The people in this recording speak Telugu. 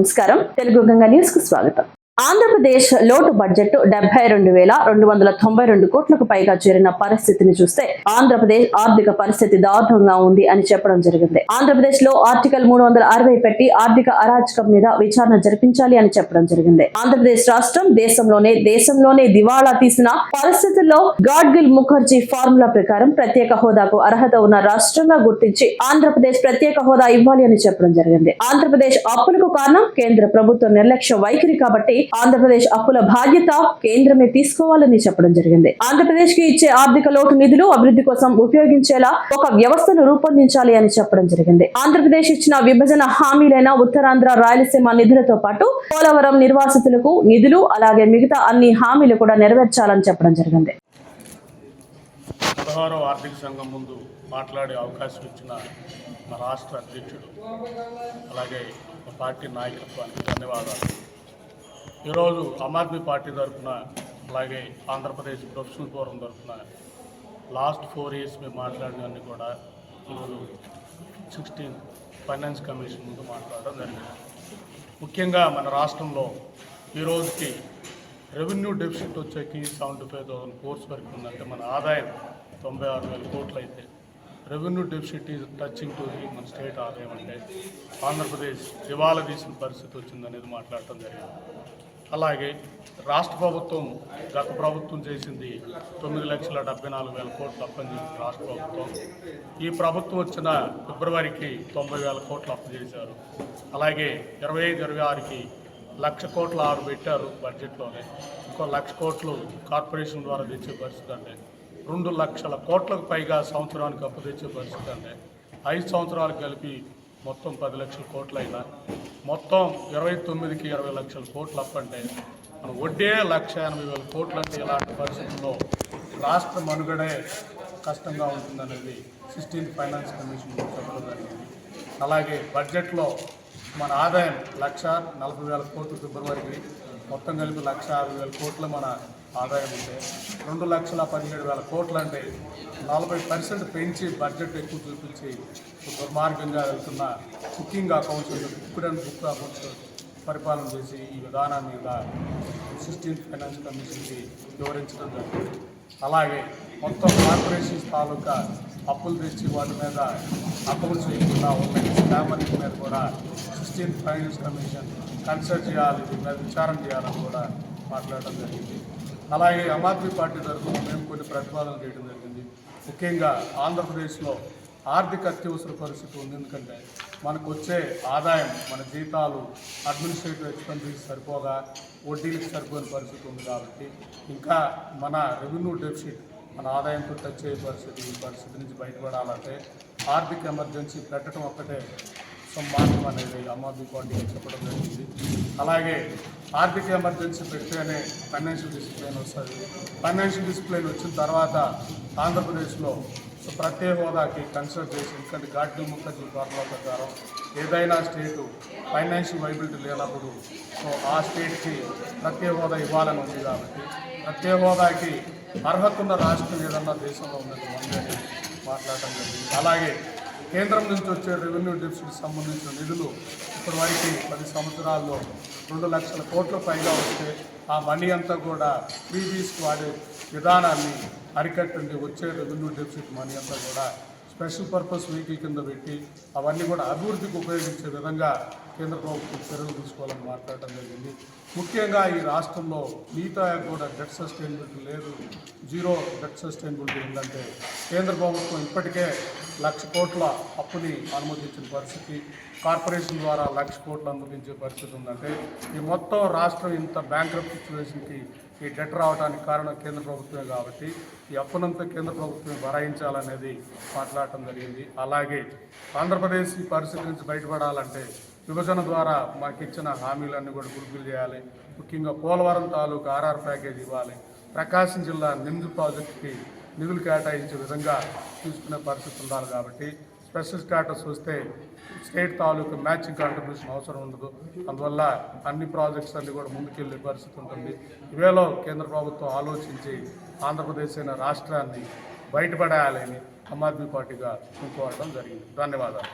నమస్కారం. తెలుగు గంగా న్యూస్కు స్వాగతం. ఆంధ్రప్రదేశ్ లోటు బడ్జెట్ డెబ్బై రెండు వేల రెండు వందల తొంభై రెండు కోట్లకు పైగా చేరిన పరిస్థితిని చూస్తే ఆంధ్రప్రదేశ్ ఆర్థిక పరిస్థితి దారుణంగా ఉంది అని చెప్పడం జరిగింది. ఆంధ్రప్రదేశ్లో ఆర్టికల్ మూడు వందల అరవై పెట్టి ఆర్థిక అరాచకం మీద విచారణ జరిపించాలి అని చెప్పడం జరిగింది. ఆంధ్రప్రదేశ్ రాష్ట్రం దేశంలోనే దేశంలోనే దివాళా తీసిన పరిస్థితుల్లో గాడ్గిల్ ముఖర్జీ ఫార్ములా ప్రకారం ప్రత్యేక హోదాకు అర్హత ఉన్న రాష్ట్రంగా గుర్తించి ఆంధ్రప్రదేశ్ ప్రత్యేక హోదా ఇవ్వాలి అని చెప్పడం జరిగింది. ఆంధ్రప్రదేశ్ అప్పులకు కారణం కేంద్ర ప్రభుత్వ నిర్లక్ష్య వైఖరి కాబట్టి ఆంధ్రప్రదేశ్ అప్పుల బాధ్యత కేంద్రమే తీసుకోవాలని చెప్పడం జరిగింది. ఆంధ్రప్రదేశ్కి ఇచ్చే ఆర్థిక లోటు నిధులు అభివృద్ధి కోసం ఉపయోగించేలా ఒక వ్యవస్థను రూపొందించాలి అని చెప్పడం జరిగింది. ఆంధ్రప్రదేశ్ ఇచ్చిన విభజన హామీలైన ఉత్తరాంధ్ర రాయలసీమ నిధులతో పాటు పోలవరం నిర్వాసితులకు నిధులు అలాగే మిగతా అన్ని హామీలు కూడా నెరవేర్చాలని చెప్పడం జరిగింది. పదహారో ఆర్థిక సంఘం ముందు మాట్లాడే అవకాశం ఇచ్చిన మా రాష్ట్ర అధ్యక్షుడు అలాగే మా పార్టీ నాయకత్వానికి ధన్యవాదాలు. ఈరోజు ఆమ్ ఆద్మీ పార్టీ తరఫున అలాగే ఆంధ్రప్రదేశ్ ప్రొఫెషనల్ ఫోరం తరఫున లాస్ట్ ఫోర్ ఇయర్స్ మేము మాట్లాడినవన్నీ కూడా ఈరోజు సిక్స్టీన్ ఫైనాన్స్ కమిషన్ ముందు మాట్లాడడం జరిగింది. ముఖ్యంగా మన రాష్ట్రంలో ఈ రోజుకి రెవెన్యూ డెఫిసిట్ వచ్చేకి సెవెంటీ ఫైవ్ థౌసండ్ కోర్స్ వరకు ఉందంటే మన ఆదాయం తొంభై ఆరు వేల కోట్లు అయితే revenue deficit is touching to మన స్టేట్ ఆదాయం అంటే ఆంధ్రప్రదేశ్ దివాలా తీసిన పరిస్థితి వచ్చిందనేది మాట్లాడటం జరిగింది. అలాగే రాష్ట్ర ప్రభుత్వం గత ప్రభుత్వం చేసింది తొమ్మిది లక్షల డెబ్బై నాలుగు వేల కోట్లు అప్పని చేసింది రాష్ట్ర ప్రభుత్వం. ఈ ప్రభుత్వం వచ్చిన ఫిబ్రవరికి తొంభై వేల కోట్లు అప్పు చేశారు. అలాగే ఇరవై ఐదు ఇరవై ఆరుకి లక్ష కోట్ల ఆరు పెట్టారు బడ్జెట్లోనే. ఇంకో లక్ష కోట్లు కార్పొరేషన్ ద్వారా తెచ్చే పరిస్థితి అంటే రెండు లక్షల కోట్లకు పైగా సంవత్సరానికి అప్పు తెచ్చే పరిస్థితి అంటే ఐదు సంవత్సరాలు కలిపి మొత్తం పది లక్షల కోట్లు అయినా మొత్తం ఇరవై తొమ్మిదికి ఇరవై లక్షల కోట్లు అప్పంటే మన వడ్డే లక్ష ఎనభై వేల కోట్లు అంటే ఇలాంటి పరిస్థితుల్లో రాష్ట్ర మనుగడే కష్టంగా ఉంటుందనేది సిక్స్టీన్త్ ఫైనాన్స్ కమిషన్ చెప్పడం జరిగింది. అలాగే బడ్జెట్లో మన ఆదాయం లక్ష నలభై వేల కోట్లు ఫిబ్రవరికి మొత్తం కలిపి లక్ష అరవై వేల కోట్ల మన ఆదాయం ఉంటే రెండు లక్షల పదిహేడు వేల కోట్లు అంటే నలభై పర్సెంట్ పెంచి బడ్జెట్ ఎక్కువ చూపించి దుర్మార్గంగా వెళ్తున్న cooking accounts book and book accounts పరిపాలన చేసి ఈ విధానం మీద సిక్స్టీన్త్ ఫైనాన్స్ కమిషన్కి వివరించడం జరిగింది. అలాగే మొత్తం కార్పొరేషన్స్ తాలూకా అప్పులు తెచ్చి వాటి మీద అప్పులు చేయకుండా ఉన్న స్కామర్ల మీద కూడా సిక్స్టీన్త్ ఫైనాన్స్ కమిషన్ కన్సల్ట్ చేయాలి దీని మీద విచారణ చేయాలని కూడా మాట్లాడడం జరిగింది. అలాగే ఆమ్ ఆద్మీ పార్టీ తరఫున మేము కొన్ని ప్రతిపాదనలు చేయడం జరిగింది. ముఖ్యంగా ఆంధ్రప్రదేశ్లో ఆర్థిక అత్యవసర పరిస్థితి ఉంది. ఎందుకంటే మనకు వచ్చే ఆదాయం మన జీతాలు అడ్మినిస్ట్రేటివ్ ఎక్స్పెన్సెస్ సరిపోగా వడ్డీలకు సరిపోయిన పరిస్థితి ఉంది కాబట్టి ఇంకా మన రెవెన్యూ డెఫిసిట్ మన ఆదాయంతో టచ్ అయ్యే పరిస్థితి ఈ పరిస్థితి నుంచి బయటపడాలంటే ఆర్థిక ఎమర్జెన్సీ పెట్టడం ఒక్కటే మార్గం అనేది ఆమ్ ఆద్మీ పార్టీకి చెప్పడం జరిగింది. అలాగే ఆర్థిక ఎమర్జెన్సీ పెడితేనే ఫైనాన్షియల్ డిసిప్లిన్ వస్తుంది. ఫైనాన్షియల్ డిసిప్లిన్ వచ్చిన తర్వాత ఆంధ్రప్రదేశ్లో సో ప్రత్యేక హోదాకి కన్సిడర్ చేసి ఎందుకంటే ఘాట్ల ముఖర్జీ ఫార్ములా ప్రకారం ఏదైనా స్టేటు ఫైనాన్షియల్ వైబిలిటీ లేనప్పుడు సో ఆ స్టేట్కి ప్రత్యేక హోదా ఇవ్వాలని ఉంది కాబట్టి ప్రత్యేక హోదాకి అర్హత ఉన్న రాష్ట్రం ఏదన్నా దేశంలో ఉన్నటువంటి మాట్లాడటం జరిగింది. అలాగే కేంద్రం నుంచి వచ్చే రెవెన్యూ డెఫిసిట్ సంబంధించిన నిధులు ఇప్పటి వరకు పది సంవత్సరాల్లో రెండు లక్షల కోట్ల పైగా వస్తే ఆ మనీ అంతా కూడా ఫ్రీబీస్కి వాడే విధానాన్ని అరికట్టండి వచ్చే రెవెన్యూ డెఫిసిట్ మనీ అంతా కూడా స్పెషల్ పర్పస్ వెహికల్ కింద పెట్టి అవన్నీ కూడా అభివృద్ధికి ఉపయోగించే విధంగా కేంద్ర ప్రభుత్వం చర్యలు తీసుకోవాలని మాట్లాడటం జరిగింది. ముఖ్యంగా ఈ రాష్ట్రంలో మిగతా కూడా డెట్ సస్టైనబిలిటీ లేదు జీరో డెట్ సస్టైనబిలిటీ ఉందంటే కేంద్ర ప్రభుత్వం ఇప్పటికే లక్ష కోట్ల అప్పుని అనుమతించిన పరిస్థితి కార్పొరేషన్ ద్వారా లక్ష కోట్లు అనుమతించే పరిస్థితి ఉందంటే ఈ మొత్తం రాష్ట్రం ఇంత బ్యాంక్ సిచ్యువేషన్కి ఈ డెట్ రావడానికి కారణం కేంద్ర ప్రభుత్వమే కాబట్టి ఈ అప్పునంతా కేంద్ర ప్రభుత్వమే భరాయించాలనేది మాట్లాడటం జరిగింది. అలాగే ఆంధ్రప్రదేశ్ ఈ పరిస్థితి నుంచి బయటపడాలంటే విభజన ద్వారా మాకు ఇచ్చిన హామీలన్నీ కూడా గుర్తులు చేయాలి. ముఖ్యంగా పోలవరం తాలూకు ఆర్ఆర్ ప్యాకేజ్ ఇవ్వాలి. ప్రకాశం జిల్లా నిమ్స్ ప్రాజెక్టుకి నిధులు కేటాయించే విధంగా తీసుకునే పరిస్థితి ఉండాలి కాబట్టి స్పెషల్ స్టాటస్ వస్తే స్టేట్ తాలూకు మ్యాచింగ్ కాంట్రిబ్యూషన్ అవసరం ఉండదు. అందువల్ల అన్ని ప్రాజెక్ట్స్ అన్ని కూడా ముందుకెళ్ళే పరిస్థితి ఉంటుంది. ఇవేలో కేంద్ర ప్రభుత్వం ఆలోచించి ఆంధ్రప్రదేశ్ అయిన రాష్ట్రాన్ని బయటపడేయాలని ఆమ్ ఆద్మీ పార్టీగా అనుకోవడం జరిగింది. ధన్యవాదాలు.